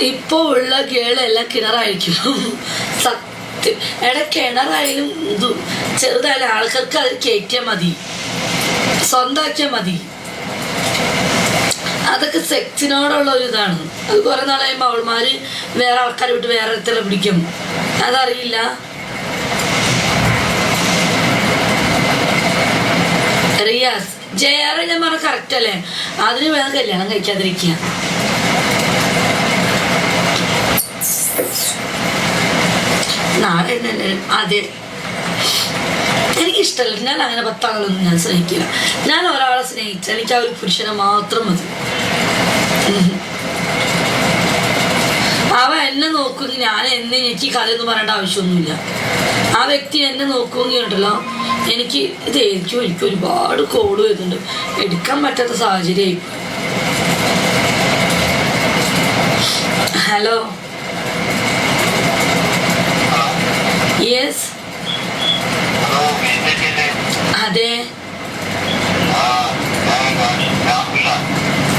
ഇപ്പൊ ഉള്ള കേളെല്ലാം കിണറായിരിക്കും. സത്യം എടാ കിണറായാലും ഇത് ചെറുതായാലും ആൾക്കാർക്ക് അത് കയറ്റിയാൽ മതി. സ്വന്തമാക്കിയാൽ മതി. അതൊക്കെ സെക്സിനോടുള്ള ഒരു ഇതാണ്. അത് കുറെ കഴിയുമ്പോൾ അവൾമാര് വേറെ ആൾക്കാരെ വിട്ട് വേറെ ഇടത്തിലെ പിടിക്കും. അതറിയില്ല. റിയാസ് ജയറിന്റെ പറഞ്ഞ കറക്റ്റ് അല്ലേ? അതിന് വേണം കല്യാണം കഴിക്കാതിരിക്കുക നാളെ തന്നെ അതെ എനിക്കിഷ്ടമല്ല. ഞാൻ അങ്ങനെ പത്താളൊന്നും ഞാൻ സ്നേഹിക്കില്ല. ഞാൻ ഒരാളെ സ്നേഹിച്ച എനിക്ക് ആ ഒരു പുരുഷനെ മാത്രം മതി. അവ എന്നെ നോക്കുമെങ്കിൽ ഞാൻ എന്നെ എനിക്ക് കഥയൊന്നും പറയേണ്ട ആവശ്യമൊന്നുമില്ല. ആ വ്യക്തി എന്നെ നോക്കുമെങ്കിൽ ഉണ്ടല്ലോ എനിക്ക് ഇത് എനിക്കും എനിക്ക് ഒരുപാട് കോൾ വരുന്നുണ്ട്. എടുക്കാൻ പറ്റാത്ത സാഹചര്യമായി. ഹലോ? ഹലോ അതെ.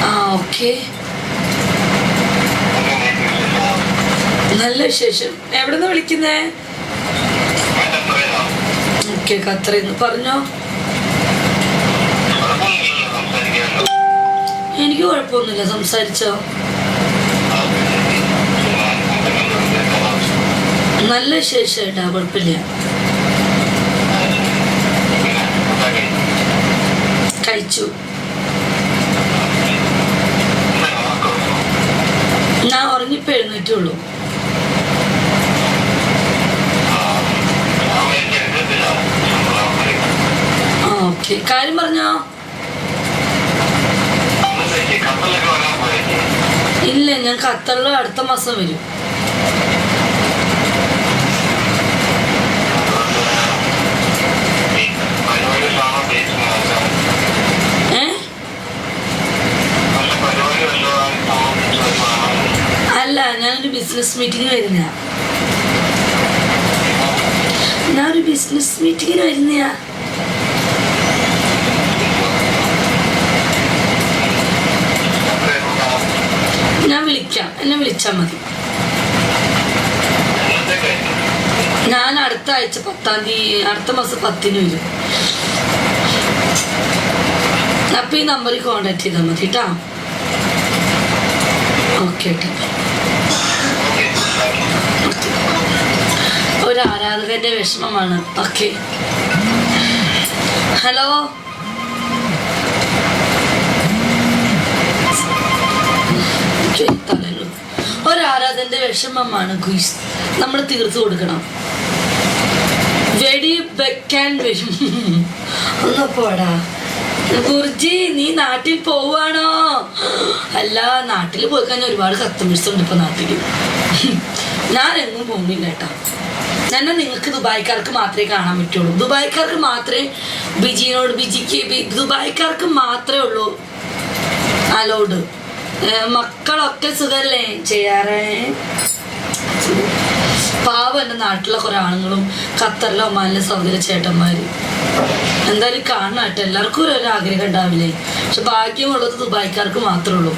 ആ ഓക്കെ. നല്ല വിശേഷം. എവിടെന്ന് വിളിക്കുന്നേ? ഓക്കെ ഖത്തറിന്ന്. പറഞ്ഞോ. എനിക്ക് കുഴപ്പമൊന്നുമില്ല. സംസാരിച്ചോ? നല്ല വിശേഷമായിട്ടാ കുഴപ്പമില്ല. കഴിച്ചു. ഞാൻ ഉറങ്ങിപ്പോ എഴുന്നേറ്റുള്ളൂ ഓക്കെ. കാര്യം പറഞ്ഞോ? ഇല്ല ഞാൻ ഖത്തറിൽ അടുത്ത മാസം വരും. അല്ല ഞാനൊരു ബിസിനസ് മീറ്റിംഗ് വരുന്ന ഞാൻ ഒരു ബിസിനസ് മീറ്റിംഗിന് വരുന്നയാ. ഞാൻ വിളിക്കാം. എന്നെ വിളിച്ചാൽ മതി. ഞാൻ അടുത്ത ആഴ്ച പത്താം തീയതി അടുത്ത മാസം പത്തിന് വരും. അപ്പൊ ഈ നമ്പറിൽ കോണ്ടാക്ട് ചെയ്താൽ മതി കേട്ടോ. ഓക്കെ ഒരു ആരാധകന്റെ വിഷമമാണ്. ഓക്കെ ഹലോ ഒരാരാധന്റെ വിഷമമാണ് ഗുയിസ്. നമ്മൾ തീർത്തു കൊടുക്കണം. വെടി വെക്കാൻ വരും ഒന്ന് പോടാ. ഗുർജി നീ നാട്ടിൽ പോവാണോ അല്ല നാട്ടിൽ പോയി കഴിഞ്ഞാൽ ഒരുപാട് കസ്റ്റമേഴ്സ് ഉണ്ട് ഇപ്പൊ നാട്ടിൽ. ഞാൻ എങ്ങും പോകുന്നില്ല കേട്ടോ. ഞാൻ നിങ്ങൾക്ക് ദുബായിക്കാർക്ക് മാത്രമേ കാണാൻ പറ്റുള്ളൂ. ദുബായിക്കാർക്ക് മാത്രമേ ബിജിനോട് ബിജിക്ക് ദുബായിക്കാർക്ക് മാത്രമേ ഉള്ളൂ. അലോഡ് മക്കളൊക്കെ സുഖല്ലേ? ചെയ്യാറേ? പാവം എന്റെ നാട്ടിലെ കുറെ ആണുങ്ങളും ഖത്തറിലെ ഒമാനിലെ സൗദിയിലെ ചേട്ടന്മാര്. എന്തായാലും കാണാട്ടെ എല്ലാവർക്കും ഒരു ആഗ്രഹം ഉണ്ടാവില്ലേ? പക്ഷെ ഭാഗ്യമുള്ളത് ദുബായിക്കാർക്ക് മാത്രമേ ഉള്ളൂ.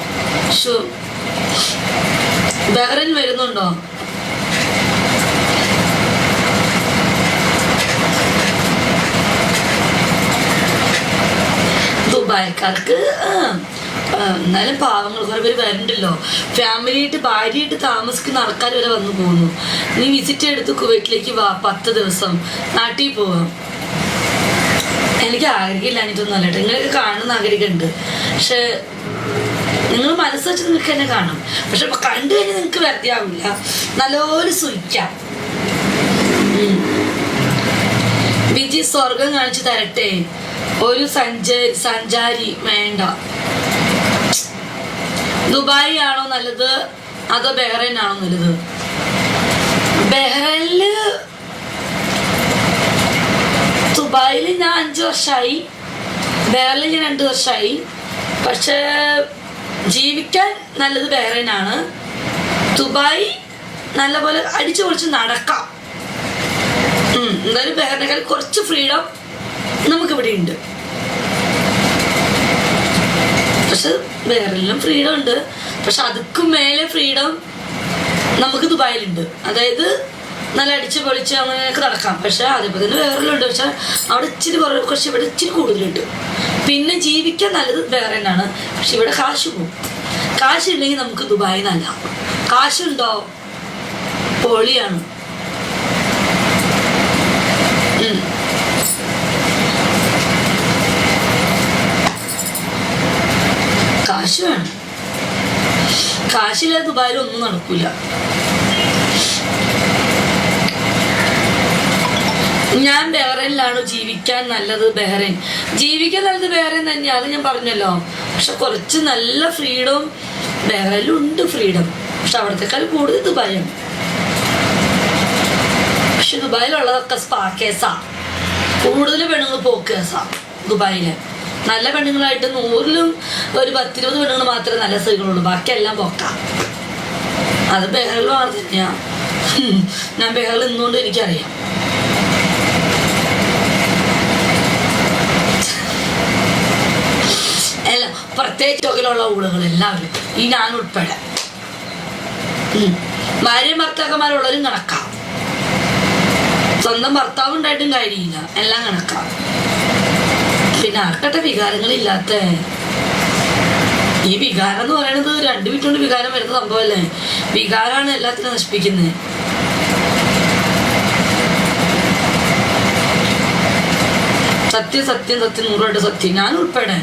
ഷോ ബഹ്റൈൻ വരുന്നുണ്ടോ? ദുബായിക്കാർക്ക് എന്നാലും പാവങ്ങൾ കുറെ പേര് വരണ്ടല്ലോ. ഫാമിലിയായിട്ട് ഭാര്യയായിട്ട് താമസിക്കുന്ന ആൾക്കാർ വരെ വന്നു പോകുന്നു നീ വിസിറ്റ് എടുത്ത് കുവൈറ്റിലേക്ക് വാ പത്ത് ദിവസം. നാട്ടിൽ പോവാം. എനിക്ക് ആഗ്രഹമില്ലാഞ്ഞിട്ടൊന്നും അല്ല കേട്ടോ നിങ്ങൾക്ക് കാണുന്ന ആഗ്രഹമുണ്ട് പക്ഷെ നിങ്ങൾ മനസ്സ് വെച്ച് നിങ്ങൾക്ക് തന്നെ കാണാം പക്ഷെ കണ്ടു കഴിഞ്ഞാൽ നിങ്ങൾക്ക് വെറുതെ നല്ലപോലെ സുഖിക്കാം. വിജി സ്വർഗം കാണിച്ചു തരട്ടെ. ഒരു സഞ്ചാരി സഞ്ചാരി വേണ്ട. ദുബായ് ആണോ നല്ലത്? അതോ ബഹ്റൈൻ ആണോ നല്ലത്? ബഹ്റൈനിൽ ദുബായിൽ ഞാൻ അഞ്ച് വർഷമായി ബഹ്റൈനിൽ ഞാൻ രണ്ട് വർഷമായി പക്ഷേ ജീവിക്കാൻ നല്ലത് ബഹ്റൈനാണ്. ദുബായ് നല്ലപോലെ അടിച്ചു പൊളിച്ച് നടക്കാം. എന്തായാലും ബഹ്റൈനേക്കാൾ കുറച്ച് ഫ്രീഡം നമുക്കിവിടെ ഉണ്ട് പക്ഷെ ബഹ്റൈനിലും ഫ്രീഡം ഉണ്ട്. പക്ഷെ അതുക്കും മേലെ ഫ്രീഡം നമുക്ക് ദുബായിലുണ്ട്. അതായത് നല്ല അടിച്ച് പൊളിച്ച് അങ്ങനെയൊക്കെ നടക്കാം. പക്ഷെ അതേപോലെ തന്നെ ഉണ്ട്. പക്ഷെ അവിടെ ഇച്ചിരി കുറവ് കുറച്ച് ഇവിടെ ഇച്ചിരി കൂടുതലുണ്ട്. പിന്നെ ജീവിക്കാൻ നല്ലത് വേറെ തന്നെയാണ്. പക്ഷെ ഇവിടെ കാശ് പോകും കാശ് ഇല്ലെങ്കിൽ നമുക്ക് ദുബായി നല്ല കാശുണ്ടോ? പൊളിയാണ്. കാശ് വേണം കാശില്ലാതെ ദുബായിൽ ഒന്നും നടക്കൂല. ഞാൻ ബഹ്റൈനിലാണ് ജീവിക്കാൻ നല്ലത് ബഹ്റൈൻ. ജീവിക്കാൻ നല്ലത് ബഹ്റൈൻ തന്നെയാണ് ഞാൻ പറഞ്ഞല്ലോ. പക്ഷെ കുറച്ച് നല്ല ഫ്രീഡം ബഹ്റൈനിലും ഉണ്ട് ഫ്രീഡം. പക്ഷെ അവിടത്തെക്കാൾ കൂടുതൽ ദുബായാണ്. പക്ഷെ ദുബായിലുള്ളതൊക്കെ സ്പാ കേസാ. കൂടുതൽ പെണ്ണുങ്ങൾ പോക്ക് കേസാ ദുബായിൽ. നല്ല പെണ്ണുങ്ങളായിട്ട് നൂറിലും ഒരു പത്തിരുപത് പെണ്ണുങ്ങൾ മാത്രമേ നല്ല സ്ത്രീകളുള്ളൂ. ബാക്കിയെല്ലാം പൊക്ക. അത് ബഹറിലും ആണ് തന്നെയാ. ഞാൻ ബഹറിൽ നിന്നുകൊണ്ട് എനിക്കറിയാം. അല്ല പ്രത്യേകിച്ച് തുകയിലുള്ള ഊളുകൾ എല്ലാവരും ഈ ഞാൻ ഉൾപ്പെടെ. ഭാര്യ ഭർത്താക്കന്മാരുള്ളവരും കണക്കാം. സ്വന്തം ഭർത്താവ് ഉണ്ടായിട്ടും കാര്യമില്ല. എല്ലാം കണക്കാം. പിന്നെ ആർക്കട്ടെ വികാരങ്ങളില്ലാത്ത? ഈ വികാരം എന്ന് പറയുന്നത് രണ്ട് മിനിറ്റ് വികാരം വരുന്ന സംഭവമല്ലേ? വികാരമാണ് എല്ലാത്തിനും നശിപ്പിക്കുന്നത് സത്യം സത്യം സത്യം നൂറുണ്ട് സത്യം. ഞാൻ ഉൾപ്പെടെ.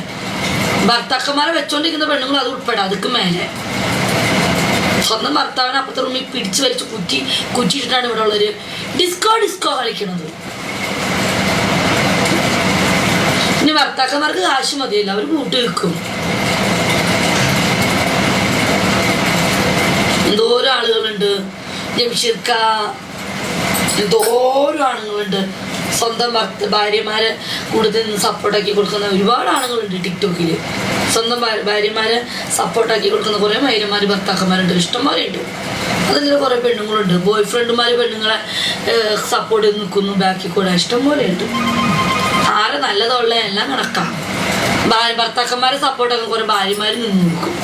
ഭർത്താക്കന്മാരെ വെച്ചോണ്ടിരിക്കുന്ന പെണ്ണുങ്ങൾ അത് ഉൾപ്പെടെ. അതുക്ക് മേലെ. സ്വന്തം ഭർത്താവിനെ അപ്പുറത്തെ റൂമിൽ പിടിച്ചു വലിച്ച് കുറ്റി കുറ്റിയിട്ടാണ് ഇവിടെ ഉള്ളൊരു ഡിസ്കോ ഡിസ്കോ കളിക്കണത്. ഭർത്താക്കന്മാർക്ക് കാശ് മതിയല്ല. അവർ കൂട്ടി വെക്കും എന്തോരം ആളുകളുണ്ട്. ജംഷീർക്ക എന്തോരം ആളുകളുണ്ട് സ്വന്തം ഭർത്ത ഭാര്യമാരെ കൂടുതൽ സപ്പോർട്ടാക്കി കൊടുക്കുന്ന ഒരുപാട് ആണുങ്ങളുണ്ട് ടിക്ടോക്കിൽ സ്വന്തം ഭാര്യ- ഭാര്യമാരെ സപ്പോർട്ടാക്കി കൊടുക്കുന്ന കുറേ മൈരന്മാർ ഭർത്താക്കന്മാരുണ്ട്. ഇഷ്ടംപോലെ ഉണ്ട് അതിൽ കുറേ പെണ്ണുങ്ങളുണ്ട്. ബോയ് ഫ്രണ്ടുമാർ പെണ്ണുങ്ങളെ സപ്പോർട്ട് ചെയ്ത് നിൽക്കുന്നു. ബാക്കിൽ കൂടെ ഇഷ്ടംപോലെ ഉണ്ട് ആരെ നല്ലതുള്ള എല്ലാം നടക്കാം ഭാര്യ ഭർത്താക്കന്മാരെ സപ്പോർട്ടൊക്കെ കുറെ ഭാര്യമാർ നിന്ന് നോക്കും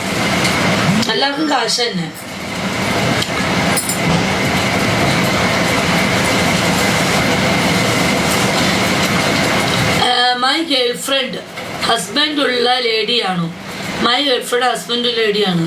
എല്ലാവർക്കും കാശ് തന്നെ മൈ ഗേൾ ഫ്രണ്ട് ഹസ്ബൻഡ് ഉള്ള ലേഡിയാണോ മൈ ഗേൾ ഫ്രണ്ട് ഹസ്ബൻഡ് ലേഡിയാണ്